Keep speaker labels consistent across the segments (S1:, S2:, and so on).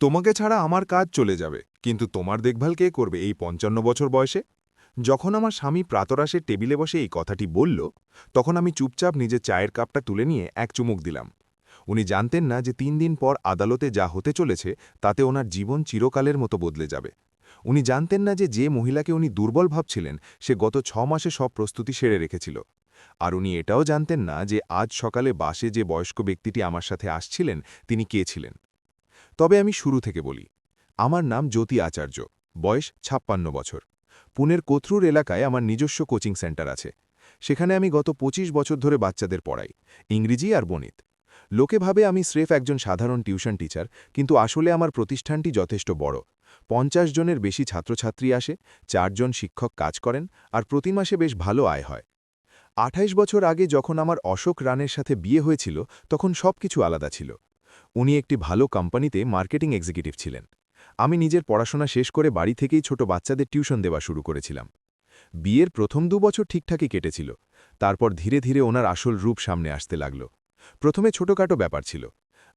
S1: তোমাকে ছাড়া আমার কাজ চলে যাবে, কিন্তু তোমার দেখভাল কে করবে এই পঞ্চান্ন বছর বয়সে? যখন আমার স্বামী প্রাতরাশের টেবিলে বসে এই কথাটি বলল, তখন আমি চুপচাপ নিজের চায়ের কাপটা তুলে নিয়ে এক চুমুক দিলাম। উনি জানতেন না যে তিন দিন পর আদালতে যা হতে চলেছে, তাতে ওনার জীবন চিরকালের মতো বদলে যাবে। উনি জানতেন না যে যে মহিলাকে উনি দুর্বল ভাবছিলেন, সে গত ছ মাসে সব প্রস্তুতি সেরে রেখেছিল। আর উনি এটাও জানতেন না যে আজ সকালে বাসে যে বয়স্ক ব্যক্তিটি আমার সাথে আসছিলেন, তিনি কে ছিলেন। তবে আমি শুরু থেকে বলি। আমার নাম জ্যোতি আচার্য, বয়স ছাপ্পান্ন বছর। পুনের কোথরুর এলাকায় আমার নিজস্ব কোচিং সেন্টার আছে। সেখানে আমি গত ২৫ বছর ধরে বাচ্চাদের পড়াই, ইংরেজি আর গণিত। লোকে ভাবে আমি স্রেফ একজন সাধারণ টিউশন টিচার, কিন্তু আসলে আমার প্রতিষ্ঠানটি যথেষ্ট বড়। পঞ্চাশ জনের বেশি ছাত্রছাত্রী আসে চারজন শিক্ষক কাজ করেন, আর প্রতি মাসে বেশ ভালো আয় হয়। আঠাইশ বছর আগে যখন আমার অশোক রানের সাথে বিয়ে হয়েছিল, তখন সব কিছু আলাদা ছিল। উনি একটি ভালো কোম্পানিতে মার্কেটিং এক্সিকিউটিভ ছিলেন। আমি নিজের পড়াশোনা শেষ করে বাড়ি থেকেই ছোট বাচ্চাদের টিউশন দেওয়া শুরু করেছিলাম। বিয়ের প্রথম দু বছর ঠিকঠাকই কেটেছিল, তারপর ধীরে ধীরে ওনার আসল রূপ সামনে আসতে লাগল। প্রথমে ছোটখাটো ব্যাপার ছিল,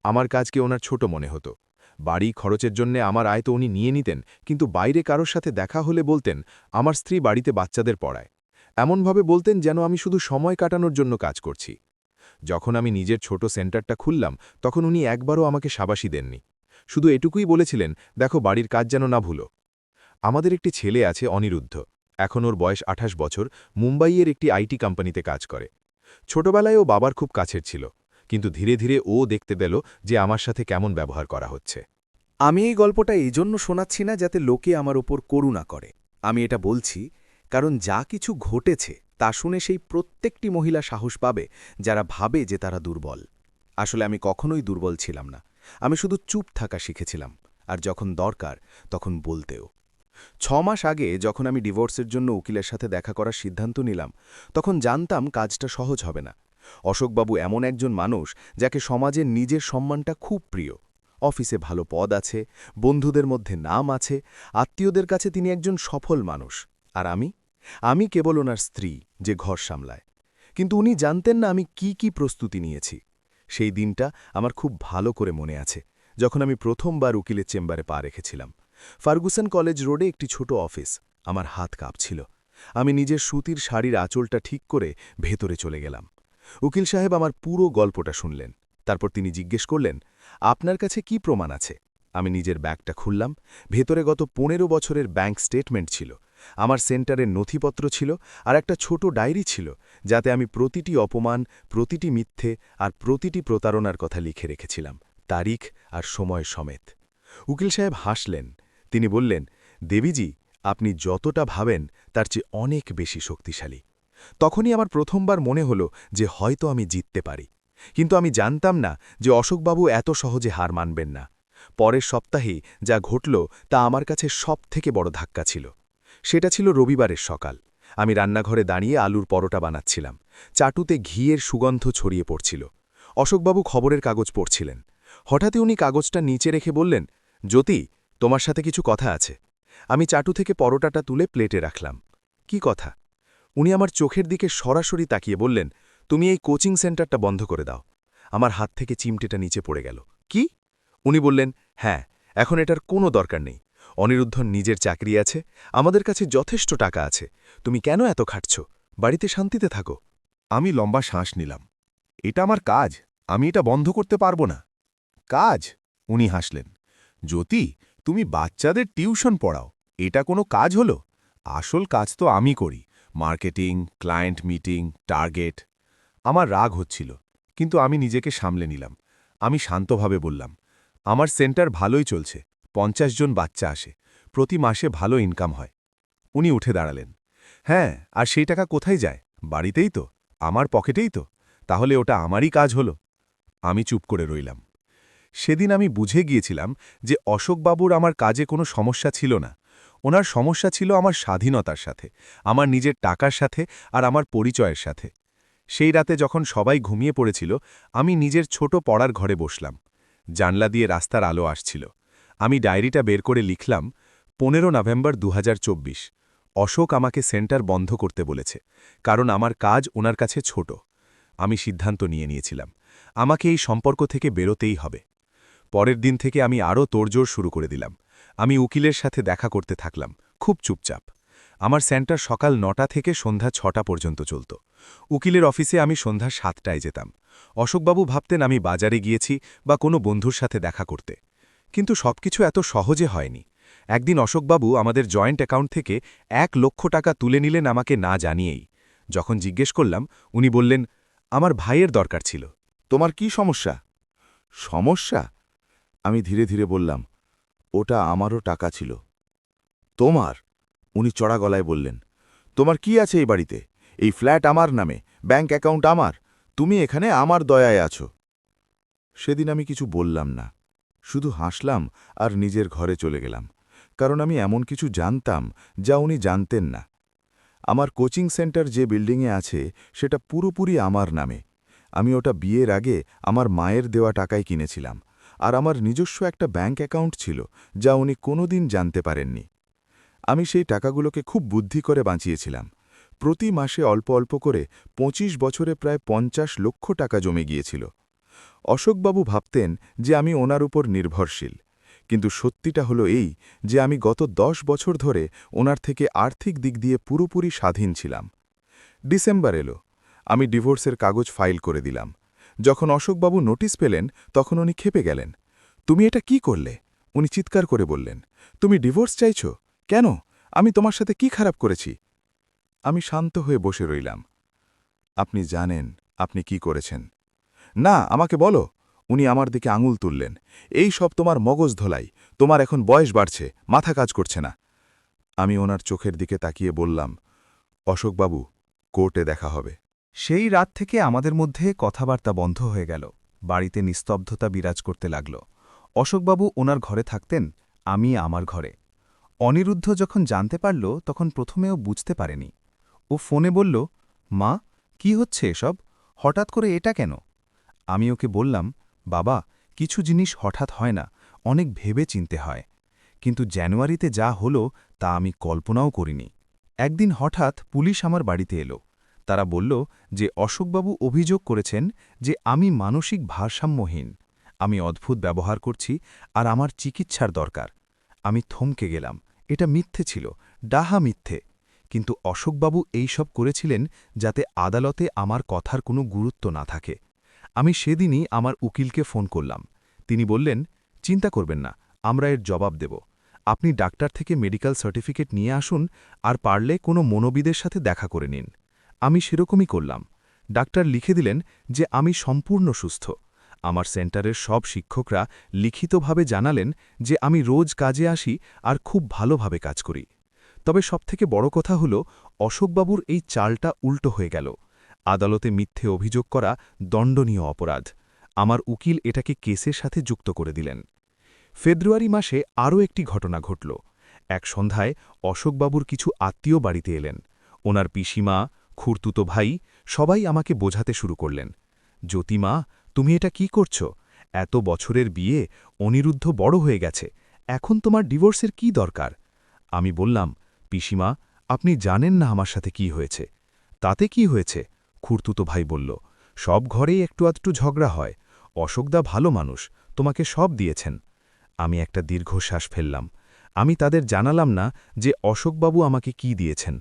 S1: আমার কাজকে ওনার ছোট মনে হতো। বাড়ি খরচের জন্য আমার আয় তো উনি নিয়ে নিতেন, কিন্তু বাইরে কারোর সাথে দেখা হলে বলতেন, আমার স্ত্রী বাড়িতে বাচ্চাদের পড়ায়। এমনভাবে বলতেন যেন আমি শুধু সময় কাটানোর জন্য কাজ করছি। যখন আমি নিজের ছোট সেন্টারটা খুললাম, তখন উনি একবারও আমাকে সাবাসী দেননি। শুধু এটুকুই বলেছিলেন, দেখো, বাড়ির কাজ যেন না ভুলো। আমাদের একটি ছেলে আছে অনিরুদ্ধ। এখন ওর বয়স আঠাশ বছর, মুম্বাইয়ের একটি আইটি কোম্পানিতে কাজ করে। ছোটবেলায় ও বাবার খুব কাছের ছিল, কিন্তু ধীরে ধীরে ও দেখতে পেল যে আমার সাথে কেমন ব্যবহার করা হচ্ছে।
S2: আমি এই গল্পটা এই জন্য শোনাচ্ছি না যাতে লোকে আমার ওপর করুণা করে। আমি এটা বলছি কারণ যা কিছু ঘটেছে তা শুনে সেই প্রত্যেকটি মহিলা সাহস পাবে যারা ভাবে যে তারা দুর্বল। আসলে আমি কখনোই দুর্বল ছিলাম না। আমি শুধু চুপ থাকা শিখেছিলাম, আর যখন দরকার, তখন বলতেও। ছ মাস আগে যখন আমি ডিভোর্সের জন্য উকিলের সাথে দেখা করার সিদ্ধান্ত নিলাম, তখন জানতাম কাজটা সহজ হবে না। অশোকবাবু এমন একজন মানুষ যাকে সমাজের নিজের সম্মানটা খুব প্রিয়। অফিসে ভালো পদ আছে, বন্ধুদের মধ্যে নাম আছে, আত্মীয়দের কাছে তিনি একজন সফল মানুষ। আর আমি আমি কেবল ওনার স্ত্রী যে ঘর সামলায়। কিন্তু উনি জানতেন না আমি কি কি প্রস্তুতি নিয়েছি। সেই দিনটা আমার খুব ভালো করে মনে আছে, যখন আমি প্রথমবার উকিলের চেম্বারে পা রেখেছিলাম। ফার্গুসন কলেজ রোডে একটি ছোট অফিস, আমার হাত কাঁপছিল। আমি নিজের সুতির শাড়ির আঁচলটা ঠিক করে ভেতরে চলে গেলাম। উকিল সাহেব আমার পুরো গল্পটা শুনলেন। তারপর তিনি জিজ্ঞেস করলেন, আপনার কাছে কি প্রমাণ আছে? আমি নিজের ব্যাগটা খুললাম। ভেতরে গত পনেরো বছরের ব্যাংক স্টেটমেন্ট ছিল। আমার সেন্টারের নথিপত্র ছিল আর একটা ছোট ডায়েরি ছিল যাতে আমি প্রতিটি অপমান, প্রতিটি মিথ্যে আর প্রতিটি প্রতারণার কথা লিখে রেখেছিলাম, তারিখ আর সময় সমেত। উকিল সাহেব হাসলেন। তিনি বললেন, দেবীজি, আপনি যতটা ভাবেন তার চেয়ে অনেক বেশি শক্তিশালী। তখনই আমার প্রথমবার মনে হলো যে হয়তো আমি জিততে পারি। কিন্তু আমি জানতাম না যে অশোকবাবু এত সহজে হার মানবেন না। পরের সপ্তাহেই যা ঘটল তা আমার কাছে সব থেকে বড় ধাক্কা ছিল। সেটা ছিল রবিবারের সকাল। আমি রান্নাঘরে দাঁড়িয়ে আলুর পরোটা বানাচ্ছিলাম। চাটুতে ঘিয়ের সুগন্ধ ছড়িয়ে পড়ছিল। অশোকবাবু খবরের কাগজ পড়ছিলেন। হঠাৎই উনি কাগজটা নিচে রেখে বললেন, জ্যোতি, তোমার সাথে কিছু কথা আছে। আমি চাটু থেকে পরোটাটা তুলে প্লেটে রাখলাম। কি কথা? উনি আমার চোখের দিকে সরাসরি তাকিয়ে বললেন, তুমি এই কোচিং সেন্টারটা বন্ধ করে দাও। আমার হাত থেকে চিমটেটা নিচে পড়ে গেল। কি? উনি বললেন হ্যাঁ এখন এটার কোনো দরকার নেই। অনিরুদ্ধন নিজের চাকরি আছে, আমাদের কাছে যথেষ্ট টাকা আছে। তুমি কেন এত খাটছ? বাড়িতে শান্তিতে থাকো।
S1: আমি লম্বা শ্বাস নিলাম। এটা আমার কাজ। আমি এটা বন্ধ করতে পারব না। কাজ! উনি হাসলেন। জ্যোতি, তুমি বাচ্চাদের টিউশন পড়াও। এটা কোনো কাজ হলো? আসল কাজ তো আমি করি। Marketing, client meeting, target. আমার রাগ হচ্ছিল, কিন্তু আমি নিজেকে সামলে নিলাম। আমি শান্তভাবে বললাম, আমার সেন্টার ভালোই চলছে। পঞ্চাশ জন বাচ্চা আসে। প্রতি মাসে ভালো ইনকাম হয়। উনি উঠে দাঁড়ালেন। হ্যাঁ আর সেই টাকা কোথায় যায়? বাড়িতেই তো। আমার পকেটেই তো। তাহলে ওটা আমারই কাজ হলো। আমি চুপ করে রইলাম। সেদিন আমি বুঝে গিয়েছিলাম যে অশোকবাবুর আমার কাজে কোনো সমস্যা ছিল না। ওনার সমস্যা ছিল আমার স্বাধীনতার সাথে, আমার নিজের টাকার সাথে আর আমার পরিচয়ের সাথে। সেই রাতে যখন সবাই ঘুমিয়ে পড়েছিল, আমি নিজের ছোট পড়ার ঘরে বসলাম। জানলা দিয়ে রাস্তার আলো আসছিল। আমি ডায়েরিটা বের করে লিখলাম পনেরো নভেম্বর দু হাজার চব্বিশ। অশোক আমাকে সেন্টার বন্ধ করতে বলেছে, কারণ আমার কাজ ওনার কাছে ছোট। আমি সিদ্ধান্ত নিয়ে নিয়েছিলাম, আমাকে এই সম্পর্ক থেকে বেরোতেই হবে।
S2: পরের দিন থেকে আমি আরও তোড়জোড় শুরু করে দিলাম। আমি উকিলের সাথে দেখা করতে থাকলাম, খুব চুপচাপ। আমার সেন্টার সকাল নটা থেকে সন্ধ্যা ছটা পর্যন্ত চলত। উকিলের অফিসে আমি সন্ধ্যা সাতটায় যেতাম। অশোকবাবু ভাবতেন আমি বাজারে গিয়েছি বা কোনো বন্ধুর সাথে দেখা করতে। কিন্তু সবকিছু এত সহজে হয়নি। একদিন অশোকবাবু আমাদের জয়েন্ট অ্যাকাউন্ট থেকে এক লক্ষ টাকা তুলে নিলেন আমাকে না জানিয়েই। যখন জিজ্ঞেস করলাম, উনি বললেন, আমার ভাইয়ের দরকার ছিল।
S3: তোমার কি সমস্যা? সমস্যা? আমি ধীরে ধীরে বললাম, ওটা আমারও টাকা ছিল। তোমার? উনি চড়া গলায় বললেন, তোমার কি আছে এই বাড়িতে? এই ফ্ল্যাট আমার নামে? ব্যাংক অ্যাকাউন্ট আমার? তুমি এখানে আমার দয়ায় আছো? সেদিন আমি কিছু বললাম না। শুধু হাসলাম আর নিজের ঘরে চলে গেলাম, কারণ আমি এমন কিছু জানতাম যা উনি জানতেন না। আমার কোচিং সেন্টার যে বিল্ডিংয়ে আছে সেটা পুরোপুরি আমার নামে। আমি ওটা বিয়ের আগে আমার মায়ের দেওয়া টাকায় কিনেছিলাম আর আমার নিজস্ব একটা ব্যাঙ্ক অ্যাকাউন্ট ছিল যা উনি কোনোদিন জানতে পারেননি। আমি সেই টাকাগুলোকে খুব বুদ্ধি করে বাঁচিয়েছিলাম। প্রতি মাসে অল্প অল্প করে ২৫ বছরে প্রায় পঞ্চাশ লক্ষ টাকা জমে গিয়েছিল। অশোকবাবু ভাবতেন যে আমি ওনার উপর নির্ভরশীল। কিন্তু সত্যিটা হলো এই যে আমি গত দশ বছর ধরে ওনার থেকে আর্থিক দিক দিয়ে পুরোপুরি স্বাধীন ছিলাম। ডিসেম্বর এলো। আমি ডিভোর্সের কাগজ ফাইল করে দিলাম। যখন অশোকবাবু নোটিশ পেলেন, তখন উনি খেপে গেলেন। তুমি এটা কি করলে? উনি চিৎকার করে বললেন। তুমি ডিভোর্স চাইছ? কেন? আমি তোমার সাথে কি খারাপ করেছি? আমি শান্ত হয়ে বসে রইলাম। আপনি জানেন আপনি কি করেছেন? না, আমাকে বলো। উনি আমার দিকে আঙুল তুললেন। এই সব তোমার মগজ ধোলাই। তোমার এখন বয়স বাড়ছে, মাথা কাজ করছে না। আমি ওনার চোখের দিকে তাকিয়ে বললাম, অশোকবাবু, কোর্টে দেখা হবে।
S2: সেই রাত থেকে আমাদের মধ্যে কথাবার্তা বন্ধ হয়ে গেল। বাড়িতে নিস্তব্ধতা বিরাজ করতে লাগল। অশোকবাবু ওনার ঘরে থাকতেন, আমি আমার ঘরে। অনিরুদ্ধ যখন জানতে পারল, তখন প্রথমেও বুঝতে পারেনি। ও ফোনে বলল, মা, কি হচ্ছে এসব? হঠাৎ করে এটা কেন? আমি ওকে বললাম, বাবা, কিছু জিনিস হঠাৎ হয় না, অনেক ভেবে চিনতে হয়। কিন্তু জানুয়ারিতে যা হলো তা আমি কল্পনাও করিনি। একদিন হঠাৎ পুলিশ আমার বাড়িতে এলো। তারা বলল যে অশোকবাবু অভিযোগ করেছেন যে আমি মানসিক ভারসাম্যহীন। আমি অদ্ভুত ব্যবহার করছি আর আমার চিকিৎসার দরকার। আমি থমকে গেলাম। এটা মিথ্যে ছিল, ডাহা মিথ্যে। কিন্তু অশোকবাবু এই সব করেছিলেন যাতে আদালতে আমার কথার কোনো গুরুত্ব না থাকে। আমি সেদিনই আমার উকিলকে ফোন করলাম। তিনি বললেন, চিন্তা করবেন না, আমরা এর জবাব দেব। আপনি ডাক্তার থেকে মেডিকেল সার্টিফিকেট নিয়ে আসুন আর পারলে কোনো মনোবিদের সাথে দেখা করে নিন। আমি সেরকমই করলাম। ডাক্তার লিখে দিলেন যে আমি সম্পূর্ণ সুস্থ। আমার সেন্টারের সব শিক্ষকরা লিখিতভাবে জানালেন যে আমি রোজ কাজে আসি আর খুব ভালোভাবে কাজ করি। তবে সবথেকে বড় কথা হল, অশোকবাবুর এই চালটা উল্টো হয়ে গেল। আদালতে মিথ্যে অভিযোগ করা দণ্ডনীয় অপরাধ। আমার উকিল এটাকে কেসের সাথে যুক্ত করে দিলেন। ফেব্রুয়ারি মাসে আরও একটি ঘটনা ঘটল। এক সন্ধ্যায় অশোকবাবুর কিছু আত্মীয় বাড়িতে এলেন। ওনার পিসিমা খুরতুতো ভাই সবাই আমাকে বোঝাতে শুরু করলেন। জ্যোতিমা, তুমি এটা কি করছ? এত বছরের বিয়ে, অনিরুদ্ধ বড় হয়ে গেছে। এখন তোমার ডিভোর্সের কি দরকার? আমি বললাম, পিসিমা, আপনি জানেন না আমার সাথে কি হয়েছে। তাতে কি হয়েছে? খুরতুতো ভাই বলল, সব ঘরেই একটু আধটু ঝগড়া হয়। অশোকদা ভালো মানুষ, তোমাকে সব দিয়েছেন। আমি একটা দীর্ঘশ্বাস ফেললাম। আমি তাদের জানালাম না যে অশোকবাবু আমাকে কি দিয়েছেন।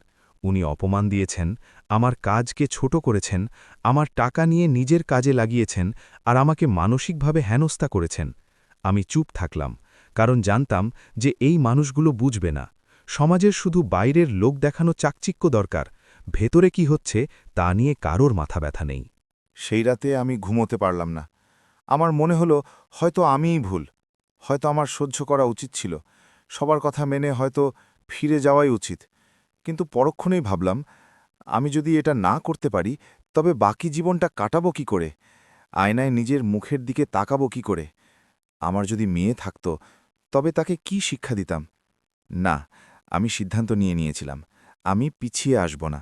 S2: উনি অপমান দিয়েছেন, আমার কাজকে ছোট করেছেন, আমার টাকা নিয়ে নিজের কাজে লাগিয়েছেন, আর আমাকে মানসিকভাবে হেনস্থা করেছেন। আমি চুপ থাকলাম, কারণ জানতাম যে এই মানুষগুলো বুঝবে না। সমাজের শুধু বাইরের লোক দেখানো চাকচিক্য দরকার ভেতরে কি হচ্ছে তা নিয়ে কারোর মাথা ব্যথা নেই।
S3: সেই রাতে আমি ঘুমোতে পারলাম না। আমার মনে হলো, হয়তো আমিই ভুল, হয়তো আমার সহ্য করা উচিত ছিল, সবার কথা মেনে হয়তো ফিরে যাওয়াই উচিত। কিন্তু পরক্ষণেই ভাবলাম, আমি যদি এটা না করতে পারি, তবে বাকি জীবনটা কাটাবো কি করে? আয়নায় নিজের মুখের দিকে তাকাবো কি করে? আমার যদি মেয়ে থাকত, তবে তাকে কি শিক্ষা দিতাম? না, আমি সিদ্ধান্ত নিয়ে নিয়েছিলাম। আমি পিছিয়ে আসব না।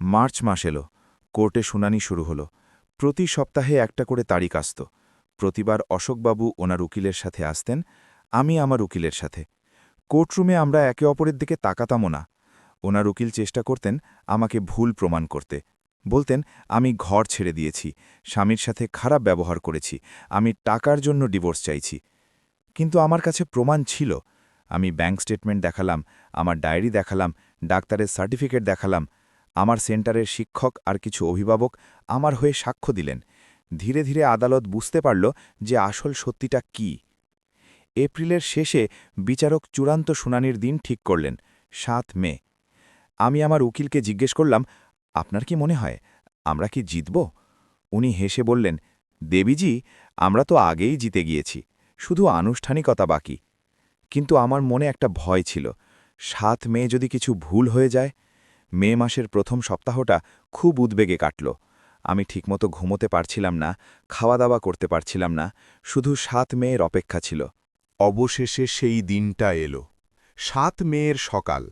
S3: মার্চ মাস এলো। কোর্টে শুনানি শুরু হলো। প্রতি সপ্তাহে একটা করে তারিখ আসত। প্রতিবার অশোকবাবু ওনার উকিলের সাথে আসতেন, আমি আমার উকিলের সাথে। কোর্টরুমে আমরা একে অপরের দিকে তাকাতামও না। ওনার উকিল চেষ্টা করতেন আমাকে ভুল প্রমাণ করতে। বলতেন, আমি ঘর ছেড়ে দিয়েছি, স্বামীর সাথে খারাপ ব্যবহার করেছি, আমি টাকার জন্য ডিভোর্স চাইছি। কিন্তু আমার কাছে প্রমাণ ছিল। আমি ব্যাংক স্টেটমেন্ট দেখালাম, আমার ডায়েরি দেখালাম, ডাক্তারের সার্টিফিকেট দেখালাম আমার সেন্টারের শিক্ষক আর কিছু অভিভাবক আমার হয়ে সাক্ষ্য দিলেন। ধীরে ধীরে আদালত বুঝতে পারল যে আসল সত্যিটা কি। এপ্রিলের শেষে বিচারক চূড়ান্ত শুনানির দিন ঠিক করলেন, সাত মে। আমি আমার উকিলকে জিজ্ঞেস করলাম, আপনার কি মনে হয়, আমরা কি জিতব? উনি হেসে বললেন, দেবীজি, আমরা তো আগেই জিতে গিয়েছি, শুধু আনুষ্ঠানিকতা বাকি। কিন্তু আমার মনে একটা ভয় ছিল, সাত মে যদি কিছু ভুল হয়ে যায় মে মাসের প্রথম সপ্তাহটা খুব উদ্বেগে কাটল। আমি ঠিকমতো ঘুমোতে পারছিলাম না খাওয়া দাওয়া করতে পারছিলাম না, শুধু সাত মেয়ের অপেক্ষা ছিল।
S1: অবশেষে সেই দিনটা এলো। সাত মেয়ের সকাল।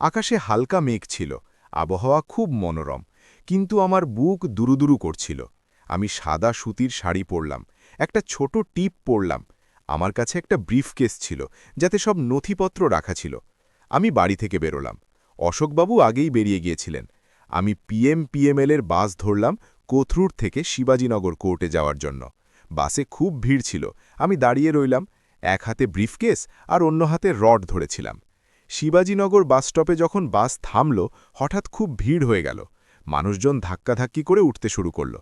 S1: আকাশে হালকা মেঘ ছিল, আবহাওয়া খুব মনোরম, কিন্তু আমার বুক দুরুদুরু করছিল। আমি সাদা সুতির শাড়ি পরলাম, একটা ছোট টিপ পরলাম, আমার কাছে একটা ব্রিফকেস ছিল, যাতে সব নথিপত্র রাখা ছিল। আমি বাড়ি থেকে বেরোলাম। অশোকবাবু আগেই বেরিয়ে গিয়েছিলেন। আমি পিএম পিএমএলের বাস ধরলাম কোথরুর থেকে শিবাজীনগর কোর্টে যাওয়ার জন্য। বাসে খুব ভিড় ছিল। আমি দাঁড়িয়ে রইলাম, এক হাতে ব্রিফকেস আর অন্য হাতে রড ধরেছিলাম। শিবাজীনগর বাসস্টপে যখন বাস থামল, হঠাৎ খুব ভিড় হয়ে গেল। মানুষজন ধাক্কাধাক্কি করে উঠতে শুরু করল।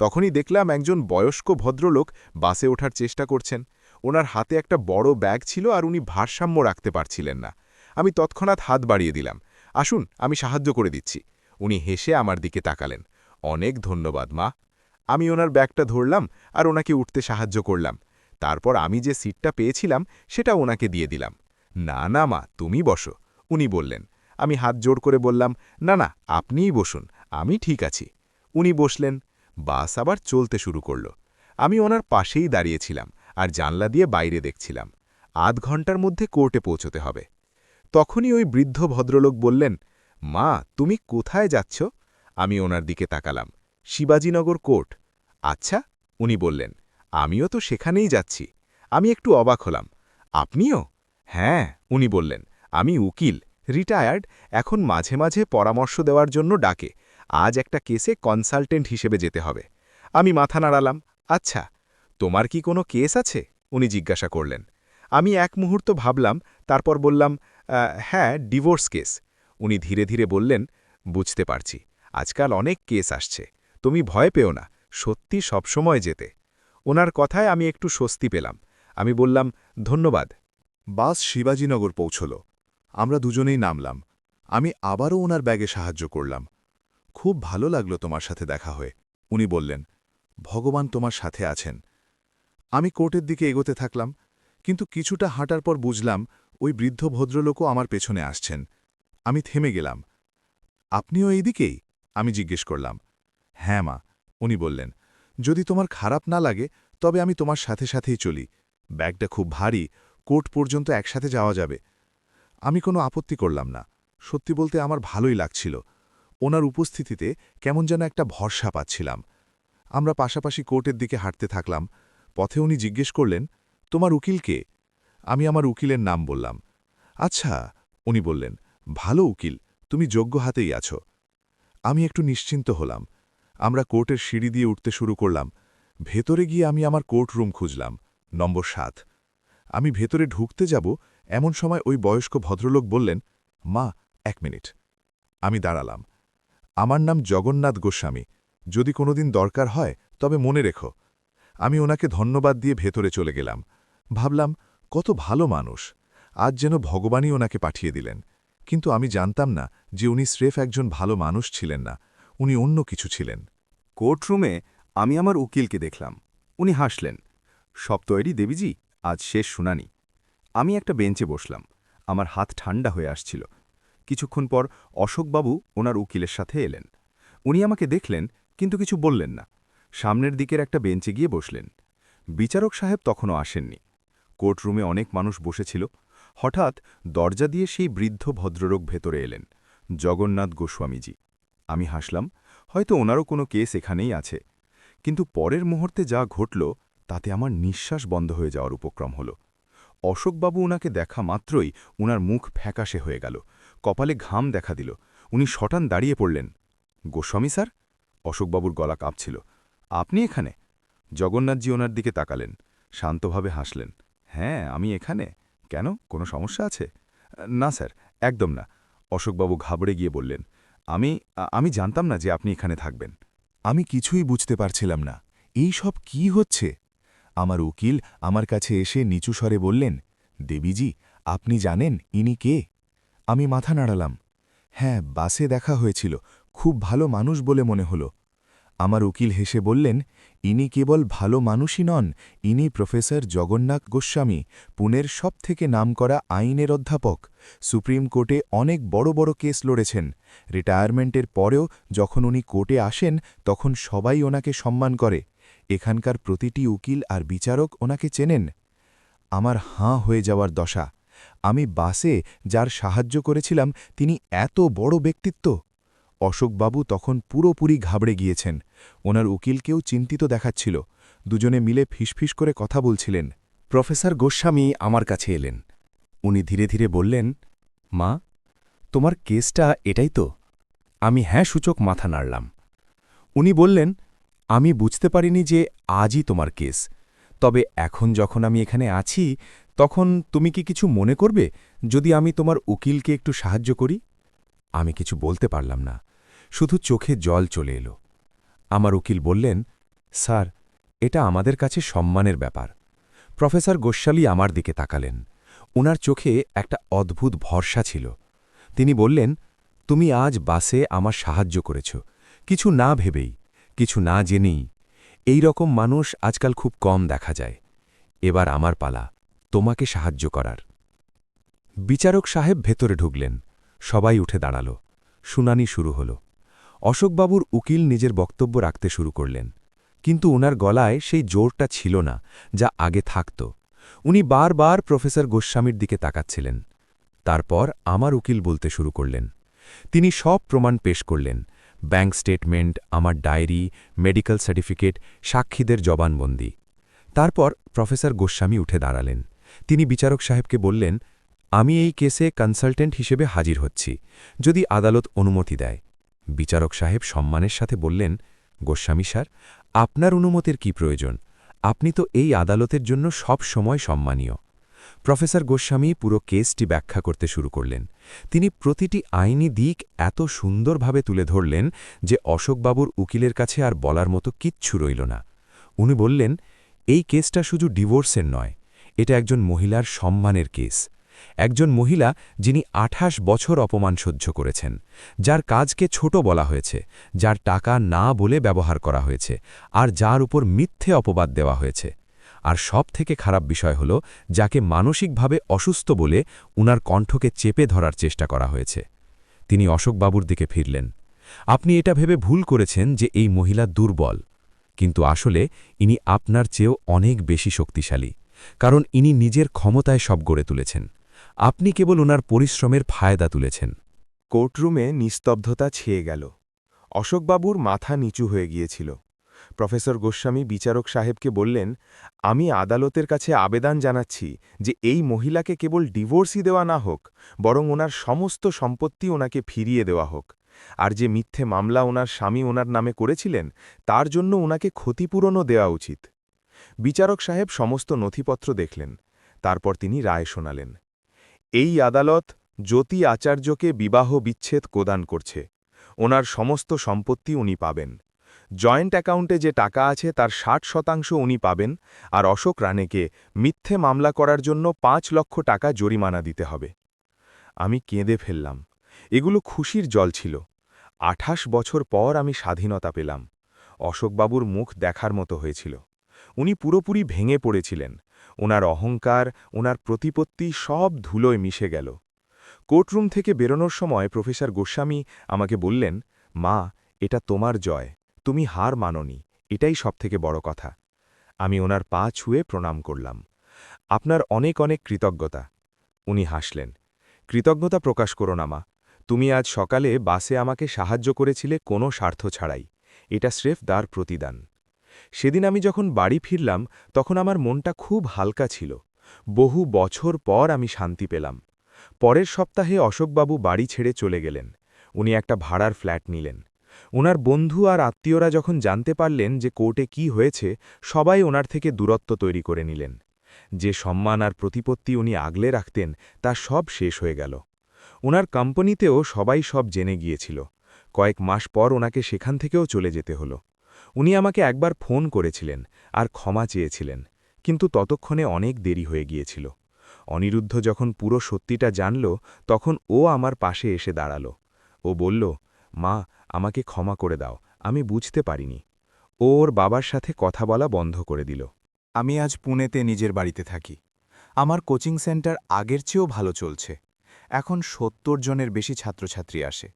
S1: তখনই দেখলাম একজন বয়স্ক ভদ্রলোক বাসে ওঠার চেষ্টা করছেন। ওনার হাতে একটা বড় ব্যাগ ছিল আর উনি ভারসাম্য রাখতে পারছিলেন না। আমি তৎক্ষণাৎ হাত বাড়িয়ে দিলাম। আসুন, আমি সাহায্য করে দিচ্ছি। উনি হেসে আমার দিকে তাকালেন। অনেক ধন্যবাদ, মা। আমি ওনার ব্যাগটা ধরলাম আর ওনাকে উঠতে সাহায্য করলাম। তারপর আমি যে সিটটা পেয়েছিলাম, সেটা ওনাকে দিয়ে দিলাম। না না, মা, তুমি বসো। উনি বললেন। আমি হাত জোড় করে বললাম, না না, আপনিই বসুন, আমি ঠিক আছি। উনি বসলেন। বাস আবার চলতে শুরু করল। আমি ওনার পাশেই দাঁড়িয়েছিলাম আর জানলা দিয়ে বাইরে দেখছিলাম। আধ ঘণ্টার মধ্যে কোর্টে পৌঁছতে হবে। তখনই ওই বৃদ্ধ ভদ্রলোক বললেন মা তুমি কোথায় যাচ্ছ? আমি ওনার দিকে তাকালাম। শিবাজীনগর কোর্ট। আচ্ছা উনি বললেন আমিও তো সেখানেই যাচ্ছি। আমি একটু অবাক হলাম। আপনিও? হ্যাঁ উনি বললেন আমি উকিল রিটায়ার্ড এখন মাঝে মাঝে পরামর্শ দেওয়ার জন্য ডাকে। আজ একটা কেসে কনসালটেন্ট হিসেবে যেতে হবে। আমি মাথা নাড়ালাম আচ্ছা তোমার কি কোনো কেস আছে? উনি জিজ্ঞাসা করলেন। আমি এক মুহূর্ত ভাবলাম তারপর বললাম "আহ, হ্যাঁ ডিভোর্স কেস উনি ধীরে ধীরে বললেন, বুঝতে পারছি। আজকাল অনেক কেস আসছে। তুমি ভয় পেও না, সত্যি সবসময় যেতে। ওনার কথায় আমি একটু স্বস্তি পেলাম। আমি বললাম, ধন্যবাদ।
S4: বাস শিবাজীনগর পৌঁছল। আমরা দুজনেই নামলাম। আমি আবারও ওনার ব্যাগে সাহায্য করলাম। খুব ভালো লাগল তোমার সাথে দেখা হয়ে। উনি বললেন, ভগবান তোমার সাথে আছেন। আমি কোর্টের দিকে এগোতে থাকলাম, কিন্তু কিছুটা হাঁটার পর বুঝলাম ওই বৃদ্ধ ভদ্রলোকও আমার পেছনে আসছেন। আমি থেমে গেলাম। আপনিও এই দিকেই আমি জিজ্ঞেস করলাম। হ্যাঁ মা, উনি বললেন, যদি তোমার খারাপ না লাগে, তবে আমি তোমার সাথে সাথেই চলি। ব্যাগটা খুব ভারী কোর্ট পর্যন্ত একসাথে যাওয়া যাবে। আমি কোনো আপত্তি করলাম না। সত্যি বলতে আমার ভালোই লাগছিল। ওনার উপস্থিতিতে কেমন যেন একটা ভরসা পাচ্ছিলাম। আমরা পাশাপাশি কোর্টের দিকে হাঁটতে থাকলাম। পথে উনি জিজ্ঞেস করলেন, তোমার উকিল কে? আমি আমার উকিলের নাম বললাম। আচ্ছা উনি বললেন, ভালো উকিল, তুমি যোগ্য হাতেই আছো। আমি একটু নিশ্চিন্ত হলাম। আমরা কোর্টের সিঁড়ি দিয়ে উঠতে শুরু করলাম। ভেতরে গিয়ে আমি আমার কোর্ট রুম খুঁজলাম, নম্বর সাত। আমি ভেতরে ঢুকতে যাব, এমন সময় ওই বয়স্ক ভদ্রলোক বললেন, মা, এক মিনিট। আমি দাঁড়ালাম। আমার নাম জগন্নাথ গোস্বামী। যদি কোনোদিন দরকার হয়, তবে মনে রেখো। আমি ওনাকে ধন্যবাদ দিয়ে ভেতরে চলে গেলাম। ভাবলাম কত ভালো মানুষ। আজ যেন ভগবানই ওনাকে পাঠিয়ে দিলেন। কিন্তু আমি জানতাম না যে উনি স্রেফ একজন ভালো মানুষ ছিলেন না, উনি অন্য কিছু ছিলেন।
S2: কোর্টরুমে আমি আমার উকিলকে দেখলাম। উনি হাসলেন সপ্তয়েরই দেবীজি, আজ শেষ শুনানি। আমি একটা বেঞ্চে বসলাম, আমার হাত ঠান্ডা হয়ে আসছিল। কিছুক্ষণ পর অশোকবাবু ওনার উকিলের সাথে এলেন। উনি আমাকে দেখলেন, কিন্তু কিছু বললেন না। সামনের দিকের একটা বেঞ্চে গিয়ে বসলেন। বিচারক সাহেব তখনও আসেননি। কোর্টরুমে অনেক মানুষ বসেছিল। হঠাৎ দরজা দিয়ে সেই বৃদ্ধ ভদ্রলোক ভেতরে এলেন, জগন্নাথ গোস্বামীজি। আমি হাসলাম, হয়তো ওনারও কোনো কেস এখানেই আছে। কিন্তু পরের মুহূর্তে যা ঘটল, তাতে আমার নিঃশ্বাস বন্ধ হয়ে যাওয়ার উপক্রম হল। অশোকবাবু ওনাকে দেখা মাত্রই উনার মুখ ফ্যাকাশে হয়ে গেল, কপালে ঘাম দেখা দিল। উনি শটান দাঁড়িয়ে পড়লেন, গোস্বামী স্যার?
S1: অশোকবাবুর গলা কাঁপছিল, আপনি এখানে? জগন্নাথজি ওনার দিকে তাকালেন, শান্তভাবে হাসলেন হ্যাঁ আমি এখানে। কেন? কোনো সমস্যা আছে? না, স্যার, একদম না। অশোকবাবু ঘাবড়ে গিয়ে বললেন, আমি আমি জানতাম না যে আপনি এখানে থাকবেন।
S4: আমি কিছুই বুঝতে পারছিলাম না। এই সব কি হচ্ছে? আমার উকিল আমার কাছে এসে নিচু স্বরে বললেন, দেবীজি, আপনি জানেন ইনি কে? আমি মাথা নাড়ালাম হ্যাঁ বাসে দেখা হয়েছিল। খুব ভালো মানুষ বলে মনে হলো। আমার উকিল হেসে বললেন, ইনি কেবল ভালো মানুষই নন, ইনি প্রফেসর জগন্নাথ গোস্বামী, পুনের সবথেকে নামকরা আইনের অধ্যাপক। সুপ্রিম কোর্টে অনেক বড় বড় কেস লড়েছেন। রিটায়ারমেন্টের পরেও যখন উনি কোর্টে আসেন, তখন সবাই ওনাকে সম্মান করে। এখানকার প্রতিটি উকিল আর বিচারক ওনাকে চেনেন। আমার হাঁ হয়ে যাওয়ার দশা। আমি বাসে যার সাহায্য করেছিলাম, তিনি এত বড় ব্যক্তিত্ব। অশোকবাবু তখন পুরোপুরি ঘাবড়ে গিয়েছেন। ওনার উকিলকেও চিন্তিত দেখাচ্ছিল। দুজনে মিলে ফিসফিস করে কথা বলছিলেন।
S2: প্রফেসর গোস্বামী আমার কাছে এলেন। উনি ধীরে ধীরে বললেন, মা, তোমার কেসটা এটাই তো। আমি হ্যাঁ সূচক মাথা নাড়লাম। উনি বললেন, আমি বুঝতে পারিনি যে আজই তোমার কেস। তবে এখন যখন আমি এখানে আছি, তখন তুমি কি কিছু মনে করবে? যদি আমি তোমার উকিলকে একটু সাহায্য করি? আমি কিছু বলতে পারলাম না। শুধু চোখে জল চলে এলো। আমার উকিল বললেন, স্যার, এটা আমাদের কাছে সম্মানের ব্যাপার। প্রফেসর গোস্বালী আমার দিকে তাকালেন। উনার চোখে একটা অদ্ভুত ভরসা ছিল। তিনি বললেন, তুমি আজ বাসে আমার সাহায্য করেছ। কিছু না ভেবেই, কিছু না জেনেই। এই রকম মানুষ আজকাল খুব কম দেখা যায়। এবার আমার পালা। তোমাকে সাহায্য করার। বিচারক সাহেব ভেতরে ঢুকলেন। সবাই উঠে দাঁড়াল। শুনানি শুরু হল। অশোকবাবুর উকিল নিজের বক্তব্য রাখতে শুরু করলেন। কিন্তু ওনার গলায় সেই জোরটা ছিল না, যা আগে থাকত। উনি বারবার প্রফেসর গোস্বামীর দিকে তাকাচ্ছিলেন। তারপর আমার উকিল বলতে শুরু করলেন। তিনি সব প্রমাণ পেশ করলেন। ব্যাংক স্টেটমেন্ট, আমার ডায়েরি, মেডিকেল সার্টিফিকেট, সাক্ষীদের জবানবন্দি। তারপর প্রফেসর গোস্বামী উঠে দাঁড়ালেন। তিনি বিচারক সাহেবকে বললেন আমি এই কেসে কনসালটেন্ট হিসেবে হাজির হচ্ছি, যদি আদালত অনুমতি দেয়। বিচারক সাহেব সম্মানের সাথে বললেন, গোস্বামী স্যার, আপনার অনুমতির কি প্রয়োজন? আপনি তো এই আদালতের জন্য সব সময় সম্মানীয়। প্রফেসর গোস্বামী পুরো কেসটি ব্যাখ্যা করতে শুরু করলেন। তিনি প্রতিটি আইনি দিক এত সুন্দরভাবে তুলে ধরলেন যে অশোকবাবুর উকিলের কাছে আর বলার মতো কিচ্ছু রইল না। উনি বললেন, এই কেসটা শুধু ডিভোর্সের নয়, এটা একজন মহিলার সম্মানের কেস। একজন মহিলা যিনি আঠাশ বছর অপমান সহ্য করেছেন, যার কাজকে ছোট বলা হয়েছে, যার টাকা না বলে ব্যবহার করা হয়েছে, আর যার উপর মিথ্যে অপবাদ দেওয়া হয়েছে। আর সব থেকে খারাপ বিষয় হল, যাকে মানসিকভাবে অসুস্থ বলে উনার কণ্ঠকে চেপে ধরার চেষ্টা করা হয়েছে। তিনি অশোকবাবুর দিকে ফিরলেন। আপনি এটা ভেবে ভুল করেছেন যে এই মহিলা দুর্বল, কিন্তু আসলে ইনি আপনার চেয়েও অনেক বেশি শক্তিশালী, কারণ ইনি নিজের ক্ষমতায় সব গড়ে তুলেছেন। আপনি কেবল ওনার পরিশ্রমের ফায়দা তুলেছেন।
S1: কোর্টরুমে নিস্তব্ধতা ছেয়ে গেল। অশোকবাবুর মাথা নিচু হয়ে গিয়েছিল। প্রফেসর গোস্বামী বিচারক সাহেবকে বললেন, আমি আদালতের কাছে আবেদন জানাচ্ছি যে এই মহিলাকে কেবল ডিভোর্সই দেওয়া না হোক, বরং ওনার সমস্ত সম্পত্তি ওনাকে ফিরিয়ে দেওয়া হোক। আর যে মিথ্যে মামলা ওনার স্বামী ওনার নামে করেছিলেন, তার জন্য ওনাকে ক্ষতিপূরণও দেওয়া উচিত। বিচারক সাহেব সমস্ত নথিপত্র দেখলেন। তারপর তিনি রায় শোনালেন। এই আদালত জ্যোতি আচার্যকে বিবাহ বিচ্ছেদ প্রদান করছে। ওনার সমস্ত সম্পত্তি উনি পাবেন। জয়েন্ট অ্যাকাউন্টে যে টাকা আছে তার ষাট শতাংশ উনি পাবেন আর অশোক রানেকে মিথ্যে মামলা করার জন্য পাঁচ লক্ষ টাকা জরিমানা দিতে হবে। আমি কেঁদে ফেললাম। এগুলো খুশির জল ছিল। আঠাশ বছর পর আমি স্বাধীনতা পেলাম। অশোকবাবুর মুখ দেখার মতো হয়েছিল। উনি পুরোপুরি ভেঙে পড়েছিলেন। ওনার অহংকার ওনার প্রতিপত্তি সব ধুলোয় মিশে গেল। কোর্টরুম থেকে বেরোনোর সময় প্রফেসর গোস্বামী আমাকে বললেন, মা, এটা তোমার জয়, তুমি হার মাননি, এটাই সবথেকে বড় কথা। আমি ওনার পা ছুঁয়ে প্রণাম করলাম। আপনার অনেক অনেক কৃতজ্ঞতা। উনি হাসলেন। কৃতজ্ঞতা প্রকাশ করো না, মা। তুমি আজ সকালে বাসে আমাকে সাহায্য করেছিলে কোনো স্বার্থ ছাড়াই। এটা স্রেফ দার প্রতিদান। সেদিন আমি যখন বাড়ি ফিরলাম, তখন আমার মনটা খুব হালকা ছিল। বহু বছর পর আমি শান্তি পেলাম। পরের সপ্তাহে অশোকবাবু বাড়ি ছেড়ে চলে গেলেন। উনি একটা ভাড়ার ফ্ল্যাট নিলেন। ওনার বন্ধু আর আত্মীয়রা যখন জানতে পারলেন যে কোর্টে কি হয়েছে, সবাই ওনার থেকে দূরত্ব তৈরি করে নিলেন। যে সম্মান আর প্রতিপত্তি উনি আগলে রাখতেন, তা সব শেষ হয়ে গেল। ওনার কোম্পানিতেও সবাই সব জেনে গিয়েছিল। কয়েক মাস পর ওনাকে সেখান থেকেও চলে যেতে হলো। উনি আমাকে একবার ফোন করেছিলেন আর ক্ষমা চেয়েছিলেন, কিন্তু ততক্ষণে অনেক দেরি হয়ে গিয়েছিল। অনিরুদ্ধ যখন পুরো সত্যিটা জানল, তখন ও আমার পাশে এসে দাঁড়াল। ও বলল, মা, আমাকে ক্ষমা করে দাও, আমি বুঝতে পারিনি। ও ওর বাবার সাথে কথা বলা বন্ধ করে দিল।
S5: আমি আজ পুনেতে নিজের বাড়িতে থাকি। আমার কোচিং সেন্টার আগের চেয়েও ভালো চলছে। এখন সত্তর জনের বেশি ছাত্রছাত্রী আসে।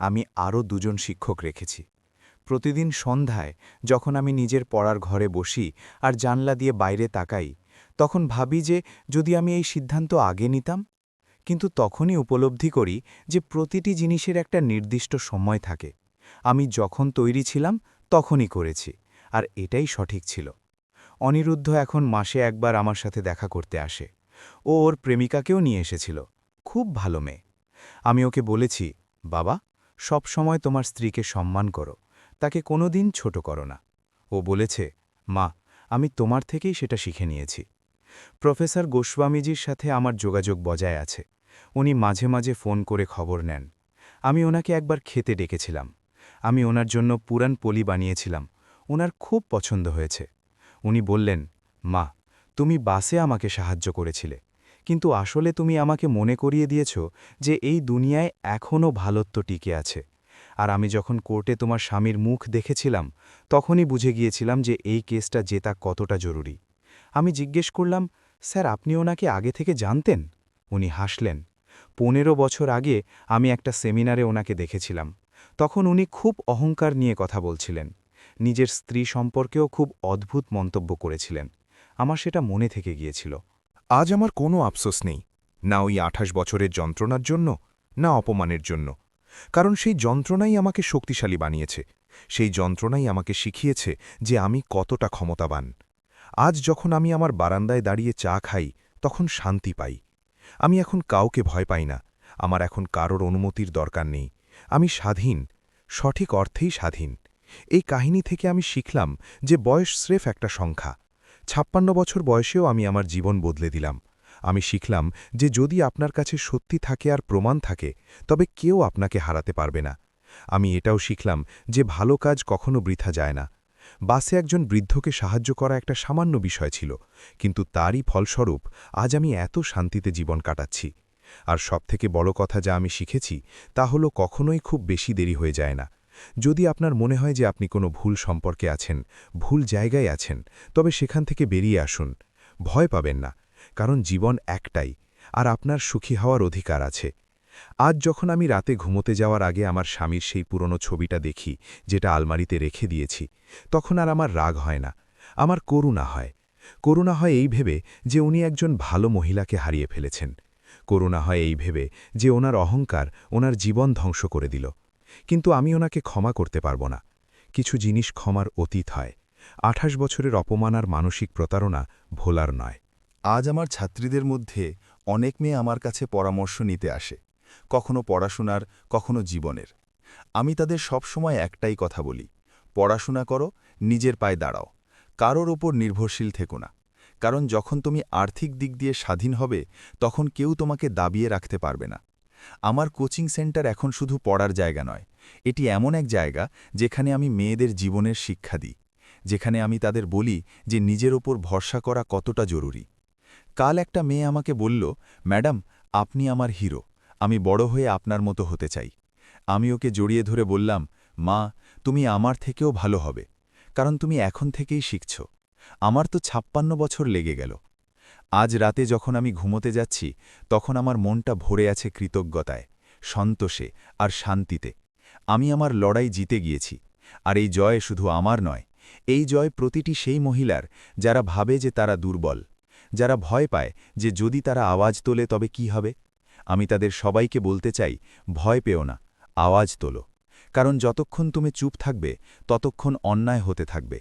S5: আমি আরও দুজন শিক্ষক রেখেছি। প্রতিদিন সন্ধ্যায় যখন আমি নিজের পড়ার ঘরে বসি আর জানলা দিয়ে বাইরে তাকাই, তখন ভাবি যে যদি আমি এই সিদ্ধান্ত আগে নিতাম, কিন্তু তখনই উপলব্ধি করি যে প্রতিটি জিনিসের একটা নির্দিষ্ট সময় থাকে। আমি যখন তৈরি ছিলাম, তখনই করেছি, আর এটাই সঠিক ছিল। অনিরুদ্ধ এখন মাসে একবার আমার সাথে দেখা করতে আসে। ও ওর প্রেমিকাকেও নিয়ে এসেছিল। খুব ভালো মেয়ে। আমি ওকে বলেছি, বাবা সব সময় তোমার স্ত্রীকে সম্মান করো। তাকে কোনোদিন ছোট করো না। ও বলেছে, মা, আমি তোমার থেকেই সেটা শিখে নিয়েছি। প্রফেসর গোস্বামীজির সাথে আমার যোগাযোগ বজায় আছে। উনি মাঝে মাঝে ফোন করে খবর নেন। আমি ওনাকে একবার খেতে ডেকেছিলাম। আমি ওনার জন্য পুরান পলি বানিয়েছিলাম। ওনার খুব পছন্দ হয়েছে। উনি বললেন, মা, তুমি বাসে আমাকে সাহায্য করেছিলে। কিন্তু আসলে তুমি আমাকে মনে করিয়ে দিয়েছ যে এই দুনিয়ায় এখনও ভালত্ব টিকে আছে। আর আমি যখন কোর্টে তোমার স্বামীর মুখ দেখেছিলাম, তখনই বুঝে গিয়েছিলাম যে এই কেসটা জেতা কতটা জরুরি। আমি জিজ্ঞেস করলাম, স্যার, আপনি ওনাকে আগে থেকে জানতেন? উনি হাসলেন। পনেরো বছর আগে আমি একটা সেমিনারে ওনাকে দেখেছিলাম। তখন উনি খুব অহংকার নিয়ে কথা বলছিলেন। নিজের স্ত্রী সম্পর্কেও খুব অদ্ভুত মন্তব্য করেছিলেন। আমার সেটা মনে থেকে গিয়েছিল।
S1: আজ আমার কোনো আফসোস নেই, না ওই আঠাশ বছরের যন্ত্রণার জন্য, না অপমানের জন্য। কারণ সেই যন্ত্রণাই আমাকে শক্তিশালী বানিয়েছে। সেই যন্ত্রণাই আমাকে শিখিয়েছে যে আমি কতটা ক্ষমতাবান। আজ যখন আমি আমার বারান্দায় দাঁড়িয়ে চা খাই, তখন শান্তি পাই। আমি এখন কাউকে ভয় পাই না। আমার এখন কারোর অনুমতির দরকার নেই। আমি স্বাধীন, সঠিক অর্থেই স্বাধীন। এই কাহিনী থেকে আমি শিখলাম যে বয়স স্রেফ একটা সংখ্যা। ছাপ্পান্ন বছর বয়সেও আমি আমার জীবন বদলে দিলাম। আমি শিখলাম যে যদি আপনার কাছে সত্যি থাকে আর প্রমাণ থাকে, তবে কেউ আপনাকে হারাতে পারবে না। আমি এটাও শিখলাম যে ভালো কাজ কখনো বৃথা যায় না। বাসে একজন বৃদ্ধকে সাহায্য করা একটা সামান্য বিষয় ছিল, কিন্তু তারই ফলস্বরূপ আজ আমি এত শান্তিতে জীবন কাটাচ্ছি। আর সবথেকে বড় কথা যা আমি শিখেছি, তা হলো কখনোই খুব বেশি দেরি হয়ে যায় না। যদি আপনার মনে হয় যে আপনি কোনো ভুল সম্পর্কে আছেন, ভুল জায়গায় আছেন, তবে সেখান থেকে বেরিয়ে আসুন। ভয় পাবেন না। কারণ জীবন একটাই, আর আপনার সুখী হওয়ার অধিকার আছে। আজ যখন আমি রাতে ঘুমোতে যাওয়ার আগে আমার স্বামীর সেই পুরনো ছবিটা দেখি, যেটা আলমারিতে রেখে দিয়েছি, তখন আর আমার রাগ হয় না, আমার করুণা হয়। করুণা হয় এই ভেবে যে উনি একজন ভালো মহিলাকে হারিয়ে ফেলেছেন। করুণা হয় এই ভেবে যে ওনার অহংকার ওনার জীবন ধ্বংস করে দিল। কিন্তু আমি ওনাকে ক্ষমা করতে পারব না। কিছু জিনিস ক্ষমার অতীত হয়। আঠাশ বছরের অপমান আর মানসিক প্রতারণা ভোলার নয়।
S4: আজ আমার ছাত্রীদের মধ্যে অনেক মেয়ে আমার কাছে পরামর্শ নিতে আসে, কখনো পড়াশোনার, কখনো জীবনের। আমি তাদের সবসময় একটাই কথা বলি, পড়াশোনা করো, নিজের পায়ে দাঁড়াও। কারোর ওপর নির্ভরশীল থেকো না। কারণ যখন তুমি আর্থিক দিক দিয়ে স্বাধীন হবে, তখন কেউ তোমাকে দাবিয়ে রাখতে পারবে না। আমার কোচিং সেন্টার এখন শুধু পড়ার জায়গা নয়, এটি এমন এক জায়গা যেখানে আমি মেয়েদের জীবনের শিক্ষা দিই, যেখানে আমি তাদের বলি যে নিজের ওপর ভরসা করা কতটা জরুরি। কাল একটা মেয়ে আমাকে বলল, ম্যাডাম, আপনি আমার হিরো। আমি বড় হয়ে আপনার মতো হতে চাই। আমি ওকে জড়িয়ে ধরে বললাম, মা, তুমি আমার থেকেও ভালো হবে, কারণ তুমি এখন থেকেই শিখছ। আমার তো ছাপ্পান্ন বছর লেগে গেল। আজ রাতে যখন আমি ঘুমোতে যাচ্ছি, তখন আমার মনটা ভরে আছে কৃতজ্ঞতায়, সন্তোষে আর শান্তিতে। আমি আমার লড়াই জিতে গিয়েছি, আর এই জয় শুধু আমার নয়, এই জয় প্রতিটি সেই মহিলার যারা ভাবে যে তারা দুর্বল। যারা ভয় পায় যে যদি তারা আওয়াজ তোলে তবে কি হবে? আমি তাদের সবাইকে বলতে চাই, ভয় পেও না, আওয়াজ তোলো। কারণ যতক্ষণ তুমি চুপ থাকবে, ততক্ষণ অন্যায় হতে থাকবে।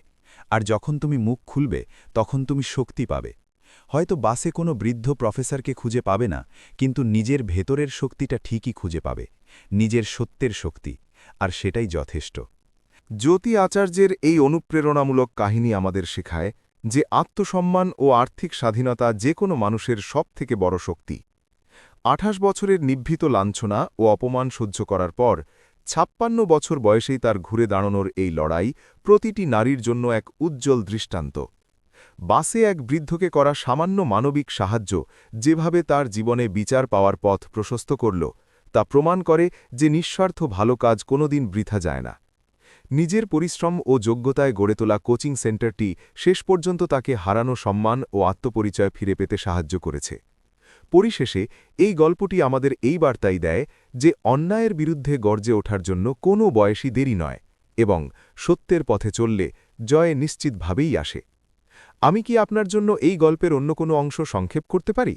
S4: আর যখন তুমি মুখ খুলবে, তখন তুমি শক্তি পাবে। হয়তো বাসে কোনো বৃদ্ধ প্রফেসরকে খুঁজে পাবে না, কিন্তু নিজের ভেতরের শক্তিটা ঠিকই খুঁজে পাবে, নিজের সত্যের শক্তি,
S1: আর সেটাই যথেষ্ট। জ্যোতি আচার্যের এই অনুপ্রেরণামূলক কাহিনী আমাদের শেখায় যে আত্মসম্মান ও আর্থিক স্বাধীনতা যে কোনো মানুষের সবথেকে বড় শক্তি। আঠাশ বছরের নিভৃত লাঞ্ছনা ও অপমান সহ্য করার পর, ছাপ্পান্ন বছর বয়সেই তার ঘুরে দাঁড়ানোর এই লড়াই প্রতিটি নারীর জন্য এক উজ্জ্বল দৃষ্টান্ত। বাসে এক বৃদ্ধকে করা সামান্য মানবিক সাহায্য যেভাবে তার জীবনে বিচার পাওয়ার পথ প্রশস্ত করল, তা প্রমাণ করে যে নিঃস্বার্থ ভালো কাজ কোনোদিন বৃথা যায় না। নিজের পরিশ্রম ও যোগ্যতায় গড়ে তোলা কোচিং সেন্টারটি শেষ পর্যন্ত তাকে হারানো সম্মান ও আত্মপরিচয় ফিরে পেতে সাহায্য করেছে। পরিশেষে, এই গল্পটি আমাদের এই বার্তাই দেয় যে অন্যায়ের বিরুদ্ধে গর্জে ওঠার জন্য কোনো বয়সী দেরি নয় এবং সত্যের পথে চললে জয় নিশ্চিতভাবেই আসে। আমি কি আপনার জন্য এই গল্পের অন্য কোনো অংশ সংক্ষেপ করতে পারি?